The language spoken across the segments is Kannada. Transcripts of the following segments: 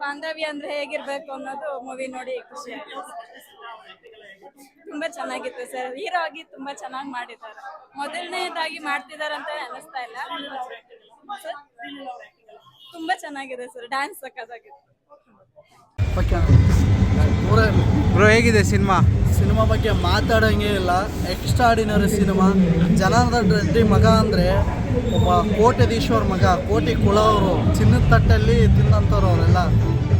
ಬಾಂಧವ್ಯ ಅಂದ್ರೆ ಹೇಗಿರ್ಬೇಕು ಅನ್ನೋದು ಮೂವಿ ನೋಡಿ ಖುಷಿ ತುಂಬಾ ಚೆನ್ನಾಗಿತ್ತು ಸರ್ ಹೀರೋ ಆಗಿ ತುಂಬಾ ಚೆನ್ನಾಗಿ ಮಾಡಿದ್ದಾರೆ. ಮೊದಲನೇದಾಗಿ ಮಾಡ್ತಿದ್ದಾರೆ ಅಂತ ಅನಿಸ್ತಾ ಇಲ್ಲ. ತುಂಬಾ ಚೆನ್ನಾಗಿದೆ ಸರ್ ಡ್ಯಾನ್ಸ್ ಸಕ್ಕದಾಗಿತ್ತು ಬ್ರೋ ಹೇಗಿದೆ ಸಿನಿಮಾ ಸಿನಿಮಾ ಬಗ್ಗೆ ಮಾತಾಡೋಂಗೇ ಇಲ್ಲ. Extraordinary cinema. ಜನಾರ್ದನ್ ರೆಡ್ಡಿ ಮಗ ಅಂದರೆ ಒಬ್ಬ ಕೋಟೆದೀಶ್ವರ್ ಮಗ, ಕೋಟಿ ಕುಳವರು ಚಿನ್ನದ ತಟ್ಟಲ್ಲಿ ತಿಂದಂಥವ್ರು ಅವರೆಲ್ಲ.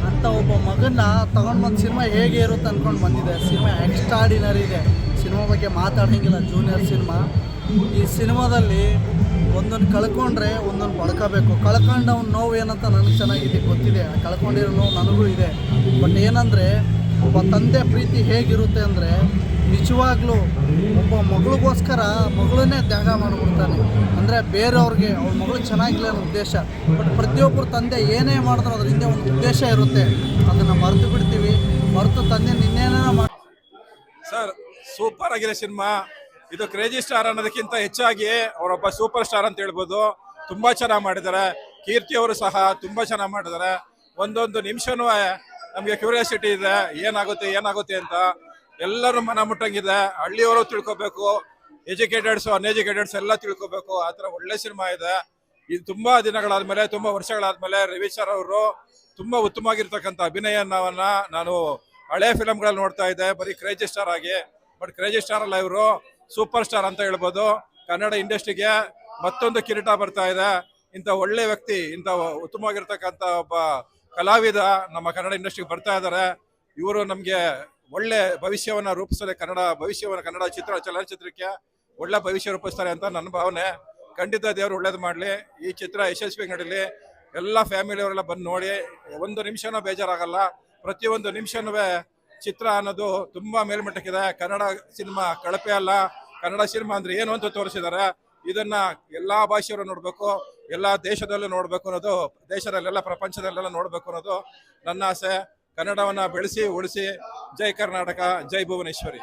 ಅಂತ ಒಬ್ಬ ಮಗನ್ನ ತಗೊಂಡು ಬಂದು ಸಿನಿಮಾ ಹೇಗೆ ಇರುತ್ತೆ ಅಂದ್ಕೊಂಡು ಬಂದಿದೆ. ಸಿನಿಮಾ ಎಕ್ಸ್ಟ್ರಾಡಿನರಿ ಇದೆ. ಸಿನಿಮಾ ಬಗ್ಗೆ ಮಾತಾಡೋಂಗಿಲ್ಲ ಜೂನಿಯರ್ ಸಿನಿಮಾ. ಈ ಸಿನಿಮಾದಲ್ಲಿ ಒಂದೊಂದು ಕಳ್ಕೊಂಡ್ರೆ ಒಂದೊಂದು ಪಡ್ಕೋಬೇಕು. ಕಳ್ಕೊಂಡವ್ನ ನೋವು ಏನಂತ ನನಗೆ ಚೆನ್ನಾಗಿದೆ ಗೊತ್ತಿದೆ. ಕಳ್ಕೊಂಡಿರೋ ನೋವು ನನಗೂ ಇದೆ. ಬಟ್ ಏನಂದರೆ ಒಬ್ಬ ತಂದೆ ಪ್ರೀತಿ ಹೇಗಿರುತ್ತೆ ಅಂದರೆ ನಿಜವಾಗ್ಲೂ ಒಬ್ಬ ಮಗಳಿಗೋಸ್ಕರ ಮಗಳನ್ನೇ ತ್ಯಾಗ ಮಾಡಿಬಿಡ್ತಾನೆ. ಅಂದರೆ ಬೇರೆಯವ್ರಿಗೆ ಅವ್ರ ಮಗಳು ಚೆನ್ನಾಗಿಲ್ಲ ಅನ್ನೋ ಉದ್ದೇಶ. ಬಟ್ ಪ್ರತಿಯೊಬ್ಬರು ತಂದೆ ಏನೇ ಮಾಡಿದ್ರು ಅದ್ರ ಹಿಂದೆ ಒಂದು ಉದ್ದೇಶ ಇರುತ್ತೆ. ಅದನ್ನು ಮರೆತು ಬಿಡ್ತೀವಿ. ಮರೆತು ತಂದೆ ನಿನ್ನೇನೋ ಮಾಡಿ ಸರ್, ಸೂಪರ್ ಆಗಿದೆ ಸಿನಿಮಾ. ಇದು ಕ್ರೇಜಿ ಸ್ಟಾರ್ ಅನ್ನೋದಕ್ಕಿಂತ ಹೆಚ್ಚಾಗಿ ಅವರೊಬ್ಬ ಸೂಪರ್ ಸ್ಟಾರ್ ಅಂತ ಹೇಳ್ಬೋದು. ತುಂಬಾ ಚೆನ್ನಾಗಿ ಮಾಡಿದ್ದಾರೆ. ಕೀರ್ತಿ ಅವರು ಸಹ ತುಂಬಾ ಚೆನ್ನಾಗಿ ಮಾಡಿದ್ದಾರೆ. ಒಂದೊಂದು ನಿಮಿಷನೂ ನಮಗೆ ಕ್ಯೂರಿಯಾಸಿಟಿ ಇದೆ, ಏನಾಗುತ್ತೆ ಏನಾಗುತ್ತೆ ಅಂತ ಎಲ್ಲರೂ ಮನ ಮುಟ್ಟಂಗಿದೆ. ಹಳ್ಳಿಯವರು ತಿಳ್ಕೊಬೇಕು ಎಜುಕೇಟೆಡ್ಸ್ ಅನ್ಎಜುಕೇಟೆಡ್ಸ್ ಎಲ್ಲ ತಿಳ್ಕೊಬೇಕು. ಆ ಥರ ಒಳ್ಳೆ ಸಿನಿಮಾ ಇದೆ. ಇದು ತುಂಬಾ ದಿನಗಳಾದ್ಮೇಲೆ, ತುಂಬಾ ವರ್ಷಗಳಾದ್ಮೇಲೆ ರವಿ ಸರ್ ಅವರು ತುಂಬಾ ಉತ್ತಮವಾಗಿರ್ತಕ್ಕಂಥ ಅಭಿನಯವನ್ನ ನಾನು ಹಳೆ ಫಿಲಮ್ಗಳಲ್ಲಿ ನೋಡ್ತಾ ಇದ್ದೆ, ಬರೀ ಕ್ರೇಜಿ ಸ್ಟಾರ್ ಆಗಿ. ಬಟ್ ಕ್ರೇಜಿ ಸ್ಟಾರ್ ಅಲ್ಲ ಇವರು ಸೂಪರ್ ಸ್ಟಾರ್ ಅಂತ ಹೇಳ್ಬೋದು. ಕನ್ನಡ ಇಂಡಸ್ಟ್ರಿಗೆ ಮತ್ತೊಂದು ಕಿರೀಟ ಬರ್ತಾ ಇದೆ. ಇಂಥ ಒಳ್ಳೆ ವ್ಯಕ್ತಿ, ಇಂಥ ಉತ್ತಮವಾಗಿರ್ತಕ್ಕಂಥ ಒಬ್ಬ ಕಲಾವಿದ ನಮ್ಮ ಕನ್ನಡ ಇಂಡಸ್ಟ್ರಿಗೆ ಬರ್ತಾ ಇದ್ದಾರೆ. ಇವರು ನಮಗೆ ಒಳ್ಳೆ ಭವಿಷ್ಯವನ್ನು ರೂಪಿಸ್ತಾರೆ. ಕನ್ನಡ ಭವಿಷ್ಯವನ್ನು, ಕನ್ನಡ ಚಿತ್ರ, ಚಲನಚಿತ್ರಕ್ಕೆ ಒಳ್ಳೆ ಭವಿಷ್ಯ ರೂಪಿಸ್ತಾರೆ ಅಂತ ನನ್ನ ಭಾವನೆ. ಖಂಡಿತ ದೇವರು ಒಳ್ಳೇದು ಮಾಡಲಿ. ಈ ಚಿತ್ರ ಯಶಸ್ವಿ ನಡೀಲಿ. ಎಲ್ಲ ಫ್ಯಾಮಿಲಿಯವರೆಲ್ಲ ಬಂದು ನೋಡಿ, ಒಂದು ನಿಮಿಷನೂ ಬೇಜಾರಾಗಲ್ಲ. ಪ್ರತಿಯೊಂದು ನಿಮಿಷನೂ ಚಿತ್ರ ಅನ್ನೋದು ತುಂಬ ಮೇಲ್ಮಟ್ಟಕ್ಕಿದೆ. ಕನ್ನಡ ಸಿನಿಮಾ ಕಳಪೆ ಅಲ್ಲ. ಕನ್ನಡ ಸಿನಿಮಾ ಅಂದರೆ ಏನು ಅಂತ ತೋರಿಸಿದ್ದಾರೆ. ಇದನ್ನ ಎಲ್ಲಾ ಭಾಷೆಯವರು ನೋಡ್ಬೇಕು, ಎಲ್ಲಾ ದೇಶದಲ್ಲೂ ನೋಡ್ಬೇಕು ಅನ್ನೋದು, ದೇಶದಲ್ಲೆಲ್ಲ, ಪ್ರಪಂಚದಲ್ಲೆಲ್ಲ ನೋಡ್ಬೇಕು ಅನ್ನೋದು ನನ್ನ ಆಸೆ. ಕನ್ನಡವನ್ನ ಬೆಳೆಸಿ, ಉಳಿಸಿ. ಜೈ ಕರ್ನಾಟಕ, ಜೈ ಭುವನೇಶ್ವರಿ.